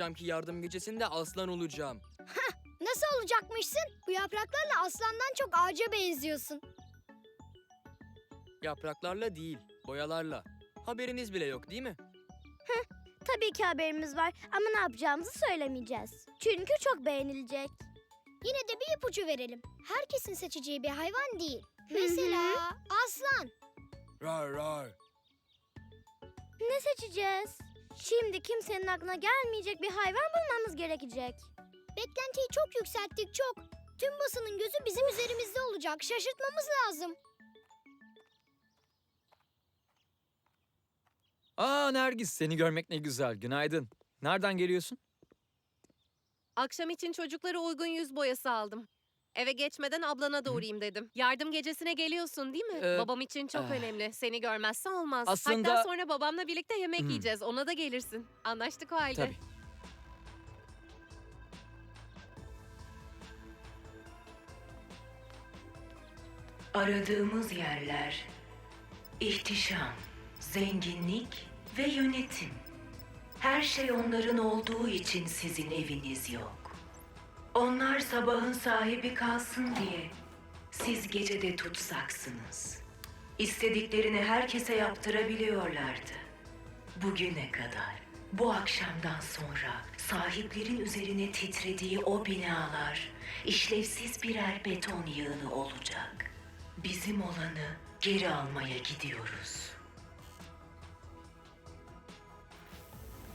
Akşamki yardım gecesinde aslan olacağım. Nasıl olacakmışsın? Bu yapraklarla aslandan çok ağaca benziyorsun. Yapraklarla değil, boyalarla. Haberiniz bile yok değil mi? Tabii ki haberimiz var ama ne yapacağımızı söylemeyeceğiz. Çünkü çok beğenilecek. Yine de bir ipucu verelim. Herkesin seçeceği bir hayvan değil. Mesela aslan. Rar rar. Ne seçeceğiz? Şimdi kimsenin aklına gelmeyecek bir hayvan bulmamız gerekecek. Beklentiyi çok yükselttik çok. Tüm basının gözü bizim üzerimizde olacak. Şaşırtmamız lazım. Aa Nergis seni görmek ne güzel. Günaydın. Nereden geliyorsun? Akşam için çocuklara uygun yüz boyası aldım. Eve geçmeden ablana da uğrayayım dedim. Yardım gecesine geliyorsun değil mi? Ee, Babam için çok eh. önemli. Seni görmezse olmaz. Aslında- Hatta sonra babamla birlikte yemek Hmm. yiyeceğiz. Ona da gelirsin. Anlaştık o halde. Tabii. Aradığımız yerler ihtişam, zenginlik ve yönetim. Her şey onların olduğu için sizin eviniz yok. Onlar sabahın sahibi kalsın diye siz gecede tutsaksınız. İstediklerini herkese yaptırabiliyorlardı. Bugüne kadar, bu akşamdan sonra sahiplerin üzerine titrediği o binalar işlevsiz birer beton yığını olacak. Bizim olanı geri almaya gidiyoruz.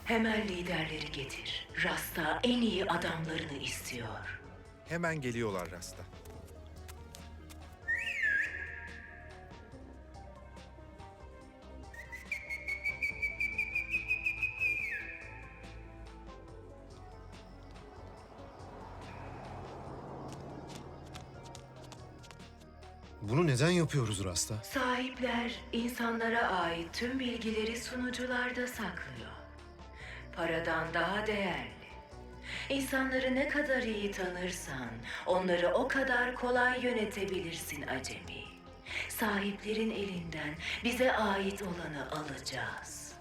Hemen liderleri getir. Rasta en iyi adamlarını istiyor. Hemen geliyorlar Rasta. Bunu neden yapıyoruz Rasta? Sahipler insanlara ait tüm bilgileri sunucularda saklıyor. Paradan daha değerli. İnsanları ne kadar iyi tanırsan, onları o kadar kolay yönetebilirsin acemi. Sahiplerin elinden bize ait olanı alacağız.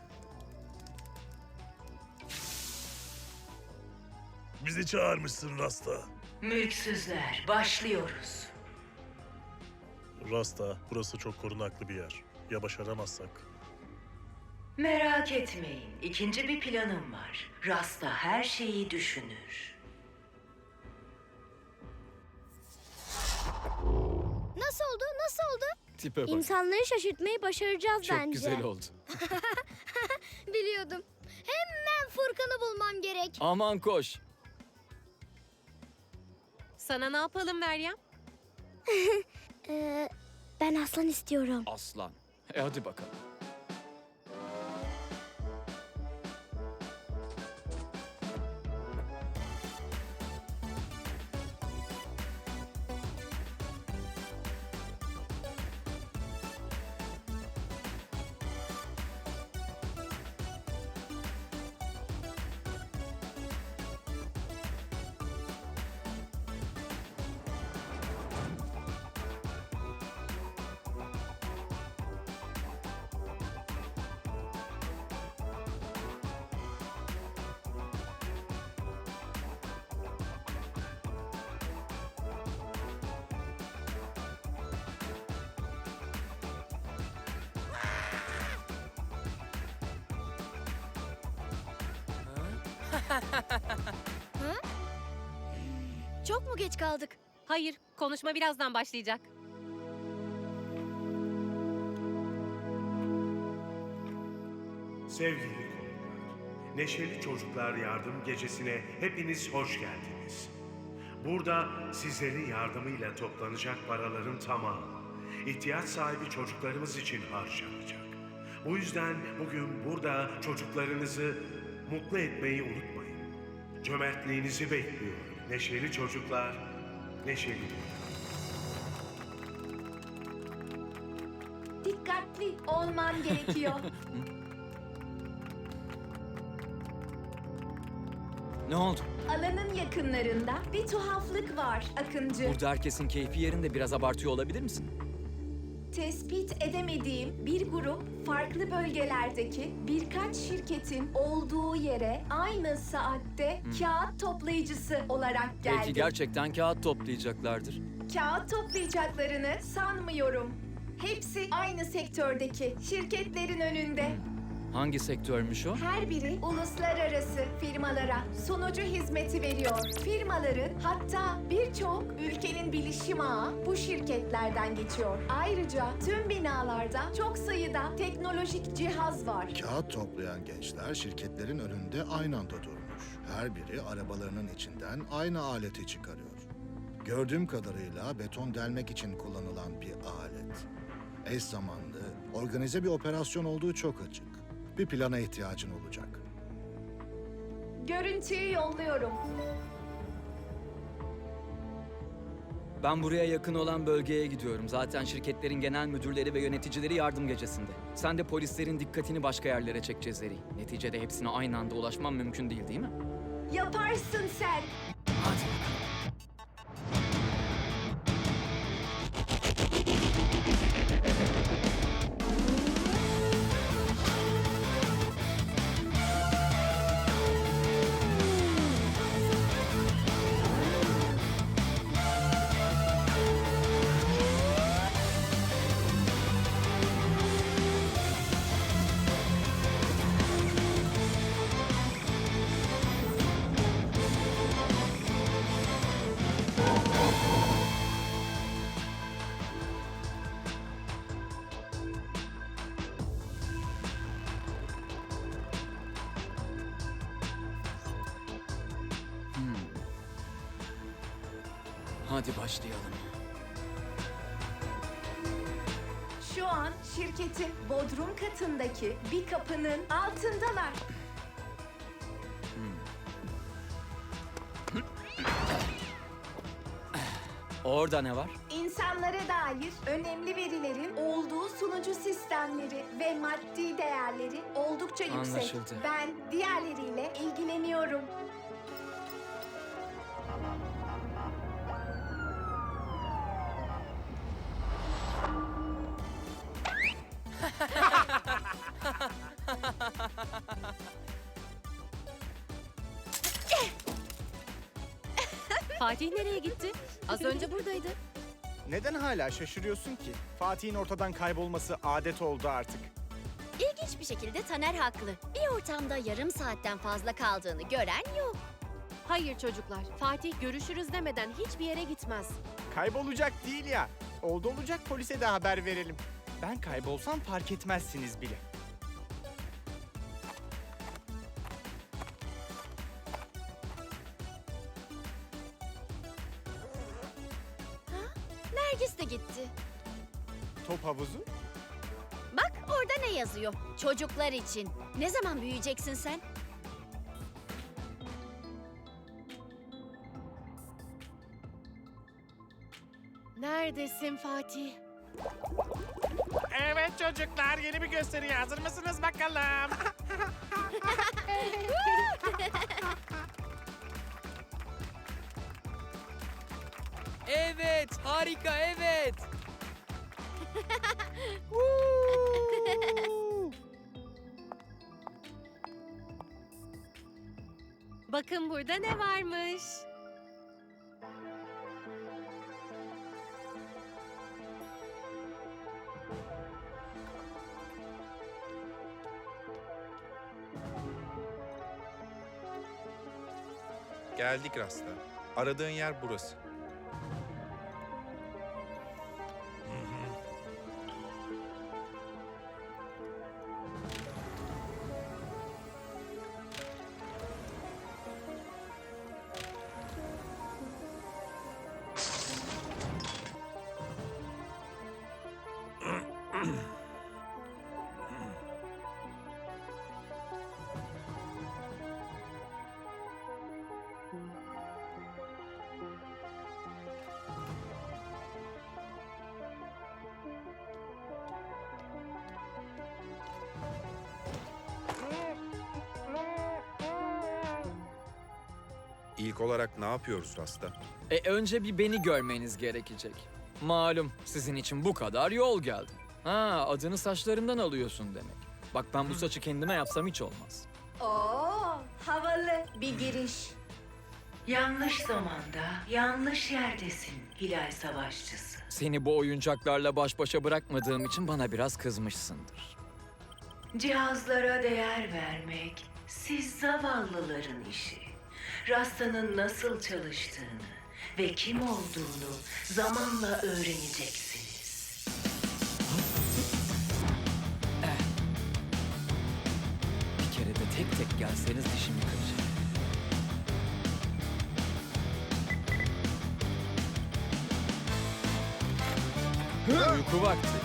Bizi çağırmışsın Rasta. Mülksüzler, başlıyoruz. Rasta, burası çok korunaklı bir yer. Ya başaramazsak? Merak etmeyin, ikinci bir planım var. Rasta her şeyi düşünür. Nasıl oldu? Nasıl oldu? Tipe bak. İnsanları şaşırtmayı başaracağız Çok bence. güzel oldu. Biliyordum. Hemen Furkan'ı bulmam gerek. Aman koş. Sana ne yapalım Meryem? Ee, ben aslan istiyorum. Aslan. E hadi bakalım. Çok mu geç kaldık? Hayır, konuşma birazdan başlayacak. Sevgili konuklar, Neşeli Çocuklar Yardım Gecesi'ne hepiniz hoş geldiniz. Burada sizlerin yardımıyla toplanacak paraların tamamı ihtiyaç sahibi çocuklarımız için harcanacak. Bu yüzden bugün burada çocuklarınızı mutlu etmeyi unutmayın. Cömertliğinizi bekliyorum. Neşeli çocuklar, neşeli dünya. Dikkatli olman gerekiyor. Ne oldu? Alanın yakınlarında bir tuhaflık var Akıncı. Burada herkesin keyfi yerinde biraz abartıyor olabilir misin? Tespit edemediğim bir grup farklı bölgelerdeki birkaç şirketin olduğu yere aynı saatte kağıt toplayıcısı olarak geldi. Belki gerçekten kağıt toplayacaklardır. Kağıt toplayacaklarını sanmıyorum. Hepsi aynı sektördeki şirketlerin önünde. Hangi sektörmüş o? Her biri uluslararası firmalara sunucu hizmeti veriyor. Firmaların hatta birçok ülkenin bilişim ağı bu şirketlerden geçiyor. Ayrıca tüm binalarda çok sayıda teknolojik cihaz var. Kağıt toplayan gençler şirketlerin önünde aynı anda durmuş. Her biri arabalarının içinden aynı aleti çıkarıyor. Gördüğüm kadarıyla beton delmek için kullanılan bir alet. Eş zamanlı, organize bir operasyon olduğu çok açık. Bir plana ihtiyacın olacak. Görüntüyü yolluyorum. Ben buraya yakın olan bölgeye gidiyorum. Zaten şirketlerin genel müdürleri ve yöneticileri yardım gecesinde. Sen de polislerin dikkatini başka yerlere çek Cezeri. Neticede hepsine aynı anda ulaşmam mümkün değil değil mi? Yaparsın sen. Hadi başlayalım. Şu an şirketin bodrum katındaki bir kapının altındalar. Orada ne var? İnsanlara dair önemli verilerin olduğu sunucu sistemleri ve maddi değerleri oldukça yüksek. Anlaşıldı. Ben diğerleriyle ilgileniyorum. Fatih nereye gitti? Az önce buradaydı. Neden hala şaşırıyorsun ki? Fatih'in ortadan kaybolması adet oldu artık. İlginç bir şekilde Taner haklı. Bir ortamda yarım saatten fazla kaldığını gören yok. Hayır çocuklar, Fatih görüşürüz demeden hiçbir yere gitmez. Kaybolacak değil ya. Oldu olacak polise de haber verelim. Ben kaybolsam fark etmezsiniz bile. Nergis de gitti. Top havuzu? Bak orada ne yazıyor? Çocuklar için. Ne zaman büyüyeceksin sen? Neredesin Fatih? Evet çocuklar yeni bir gösteriye hazır mısınız bakalım? harika, evet. Bakın burada ne varmış. Geldik Rasta. Aradığın yer burası. İlk olarak ne yapıyoruz Rasta? E önce bir beni görmeniz gerekecek. Malum sizin için bu kadar yol geldim. Ha adını saçlarımdan alıyorsun demek. Bak ben bu saçı kendime yapsam hiç olmaz. Oo, havalı bir giriş. Yanlış zamanda, yanlış yerdesin Hilal Savaşçısı. Seni bu oyuncaklarla baş başa bırakmadığım için bana biraz kızmışsındır. Cihazlara değer vermek siz zavallıların işi. Rasta'nın nasıl çalıştığını ve kim olduğunu zamanla öğreneceksiniz. Bir kere de tek tek gelseniz dişimi kıracağım. Uyku vakti.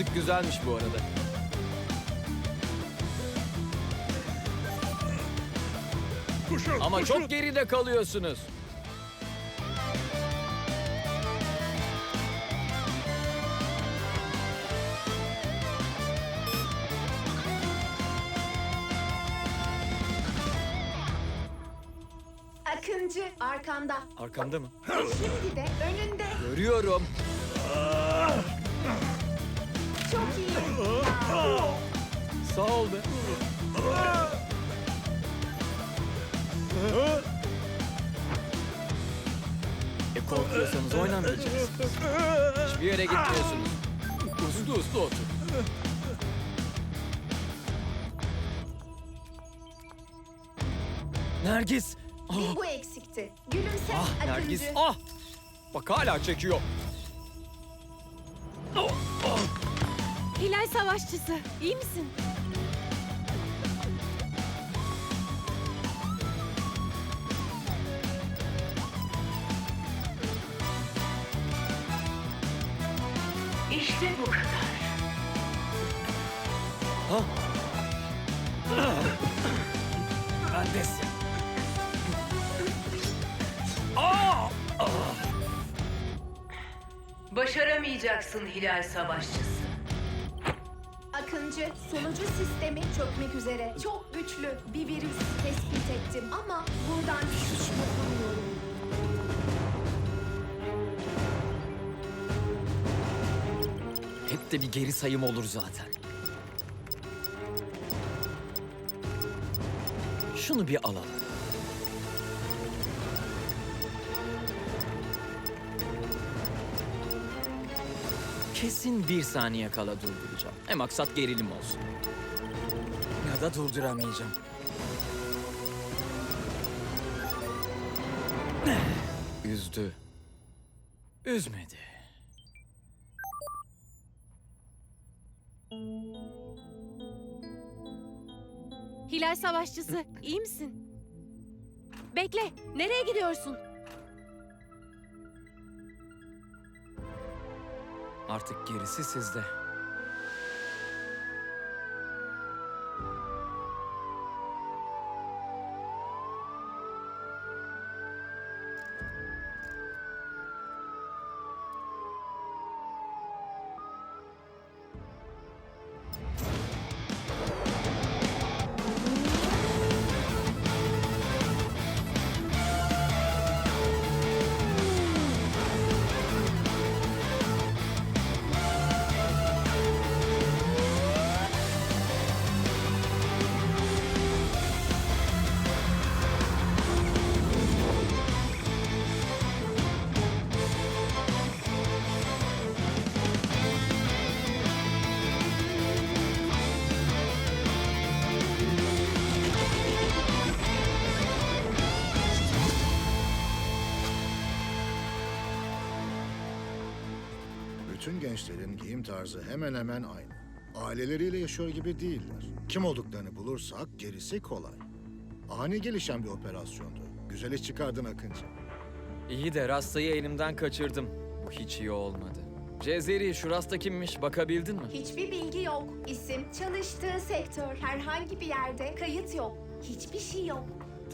Gözlük güzelmiş bu arada. Koşun, Ama koşun. çok geride kalıyorsunuz. Akıncı arkanda. Arkamda mı? Şimdi de önünde. Görüyorum. Çok Sağ ol be. E korkuyorsanız oynamayacaksınız. Hiçbir yere gitmiyorsunuz. Uslu uslu otur. Nergis. Ah, Bir bu eksikti. Gülümse ah Akıncı. Nergis. Ah. Bak hala çekiyor. Hilal Savaşçısı, iyi misin? İşte bu kadar. Ha? Bendesin. Aa! Başaramayacaksın Hilal Savaşçısı. Akıncı sonucu sistemi çökmek üzere. Çok güçlü bir virüs tespit ettim ama buradan hiç yapamıyorum. Hep de bir geri sayım olur zaten. Şunu bir alalım. Kesin bir saniye kala durduracağım. E maksat gerilim olsun. Ya da durduramayacağım. Üzdü. Üzmedi. Hilal Savaşçısı, iyi misin? Bekle, nereye gidiyorsun? Artık gerisi sizde. Gençlerin giyim tarzı hemen hemen aynı. Aileleriyle yaşıyor gibi değiller. Kim olduklarını bulursak gerisi kolay. Ani gelişen bir operasyondu. Güzel iş çıkardın Akıncı. İyi de Rasta'yı elimden kaçırdım. Bu hiç iyi olmadı. Cezeri, şu Rasta kimmiş? Bakabildin mi? Hiçbir bilgi yok. İsim, çalıştığı sektör, herhangi bir yerde kayıt yok. Hiçbir şey yok.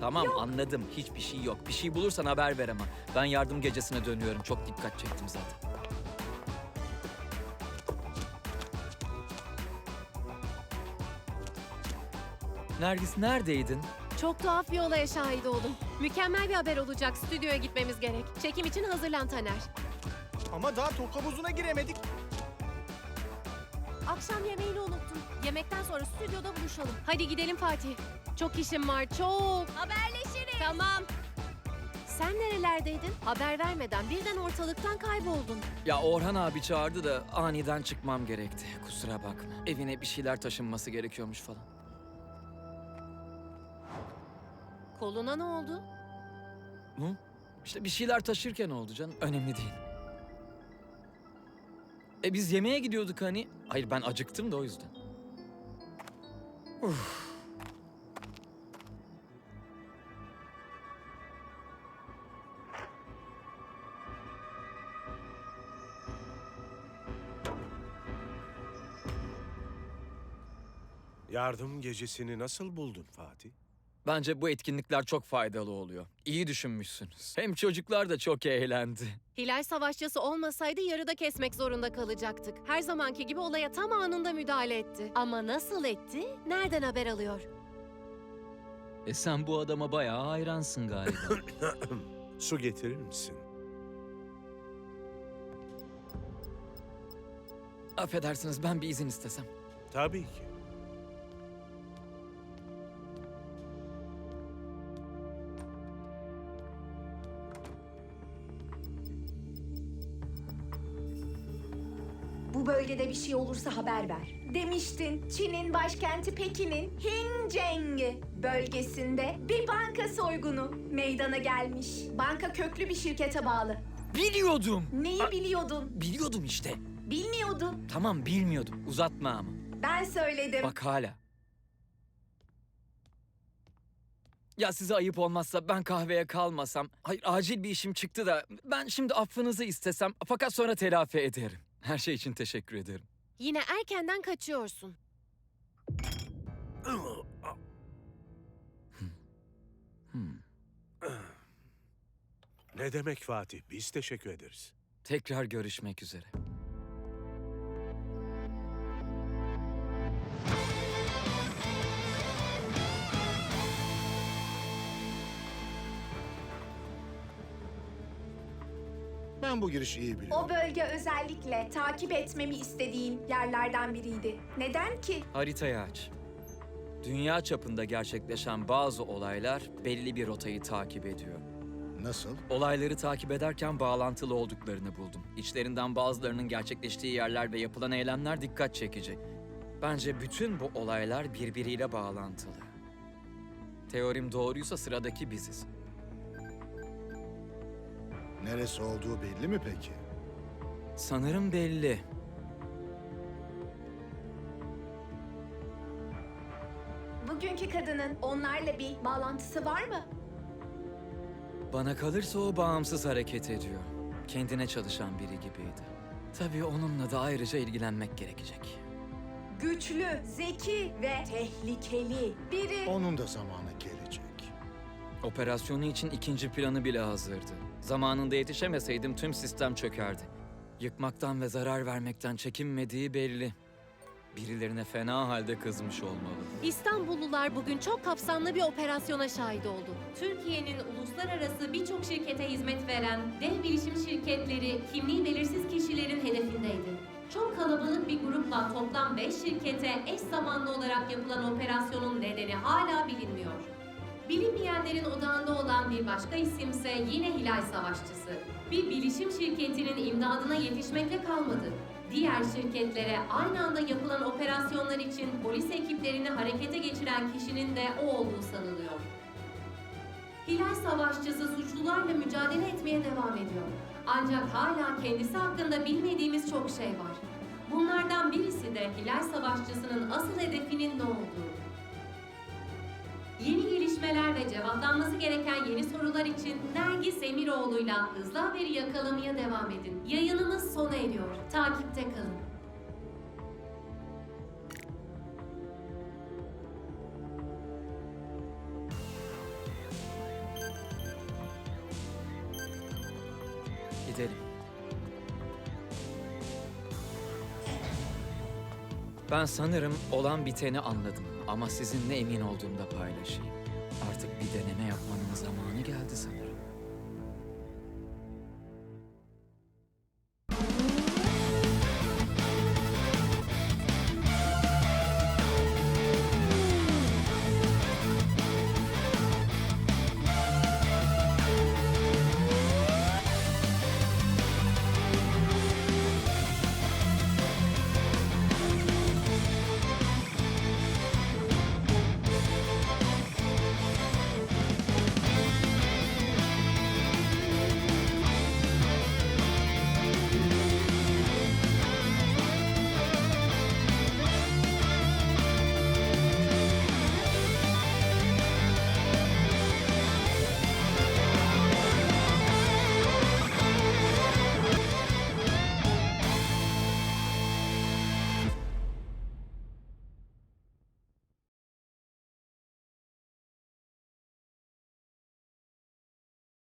Tamam anladım. Hiçbir şey yok. Bir şey bulursan haber ver ama. Ben yardım gecesine dönüyorum. Çok dikkat çektim zaten. Nergis neredeydin? Çok tuhaf bir olaya şahit oldum. Mükemmel bir haber olacak. Stüdyoya gitmemiz gerek. Çekim için hazırlan Taner. Ama daha top havuzuna giremedik. Akşam yemeğini unuttum. Yemekten sonra stüdyoda buluşalım. Hadi gidelim Fatih. Çok işim var, çok. Haberleşiriz. Tamam. Sen nerelerdeydin? Haber vermeden birden ortalıktan kayboldun. Ya Orhan abi çağırdı da aniden çıkmam gerekti. Kusura bakma. Evine bir şeyler taşınması gerekiyormuş falan. Koluna ne oldu? Hı? İşte bir şeyler taşırken oldu canım. Önemli değil. E biz yemeğe gidiyorduk hani. Hayır ben acıktım da o yüzden. Uf. Yardım gecesini nasıl buldun Fatih? Bence bu etkinlikler çok faydalı oluyor. İyi düşünmüşsünüz. Hem çocuklar da çok eğlendi. Hilal savaşçısı olmasaydı yarıda kesmek zorunda kalacaktık. Her zamanki gibi olaya tam anında müdahale etti. Ama nasıl etti? Nereden haber alıyor? E sen bu adama bayağı hayransın galiba. Su getirir misin? Affedersiniz ben bir izin istesem. Tabii ki. Bölgede bir şey olursa haber ver. Demiştin Çin'in başkenti Pekin'in Hinceng bölgesinde bir banka soygunu meydana gelmiş. Banka köklü bir şirkete bağlı. Biliyordum. Neyi biliyordun? Biliyordum işte. Bilmiyordun. Tamam bilmiyordum. Uzatma ama. Ben söyledim. Bak hala. Ya size ayıp olmazsa ben kahveye kalmasam. Hayır acil bir işim çıktı da ben şimdi affınızı istesem fakat sonra telafi ederim. Her şey için teşekkür ederim. Yine erkenden kaçıyorsun. Hmm. Ne demek Fatih? Biz teşekkür ederiz. Tekrar görüşmek üzere. Ben bu girişi iyi biliyorum. O bölge özellikle takip etmemi istediğin yerlerden biriydi. Neden ki? Haritayı aç. Dünya çapında gerçekleşen bazı olaylar belli bir rotayı takip ediyor. Nasıl? Olayları takip ederken bağlantılı olduklarını buldum. İçlerinden bazılarının gerçekleştiği yerler ve yapılan eylemler dikkat çekici. Bence bütün bu olaylar birbiriyle bağlantılı. Teorim doğruysa sıradaki biziz. Neresi olduğu belli mi peki? Sanırım belli. Bugünkü kadının onlarla bir bağlantısı var mı? Bana kalırsa o bağımsız hareket ediyor. Kendine çalışan biri gibiydi. Tabii onunla da ayrıca ilgilenmek gerekecek. Güçlü, zeki ve tehlikeli biri. Onun da zamanı gelecek. Operasyonu için ikinci planı bile hazırdı. Zamanında yetişemeseydim tüm sistem çökerdi. Yıkmaktan ve zarar vermekten çekinmediği belli. Birilerine fena halde kızmış olmalı. İstanbullular bugün çok kapsamlı bir operasyona şahit oldu. Türkiye'nin uluslararası birçok şirkete hizmet veren dev bilişim şirketleri kimliği belirsiz kişilerin hedefindeydi. Çok kalabalık bir grupla toplam 5 şirkete eş zamanlı olarak yapılan operasyonun nedeni hala bilinmiyor. Bilinmeyenlerin odağında olan bir başka isimse yine Hilal Savaşçısı. Bir bilişim şirketinin imdadına yetişmekle kalmadı. Diğer şirketlere aynı anda yapılan operasyonlar için polis ekiplerini harekete geçiren kişinin de o olduğu sanılıyor. Hilal Savaşçısı suçlularla mücadele etmeye devam ediyor. Ancak hala kendisi hakkında bilmediğimiz çok şey var. Bunlardan birisi de Hilal Savaşçısı'nın asıl hedefinin ne olduğu. Yeni gelişmeler ve cevaplanması gereken yeni sorular için Nergis Emiroğlu'yla hızlı haberi yakalamaya devam edin. Yayınımız sona eriyor. Takipte kalın. Gidelim. Ben sanırım olan biteni anladım ama sizinle emin olduğumda paylaşayım. Artık bir deneme yapmanın zamanı geldi sanırım.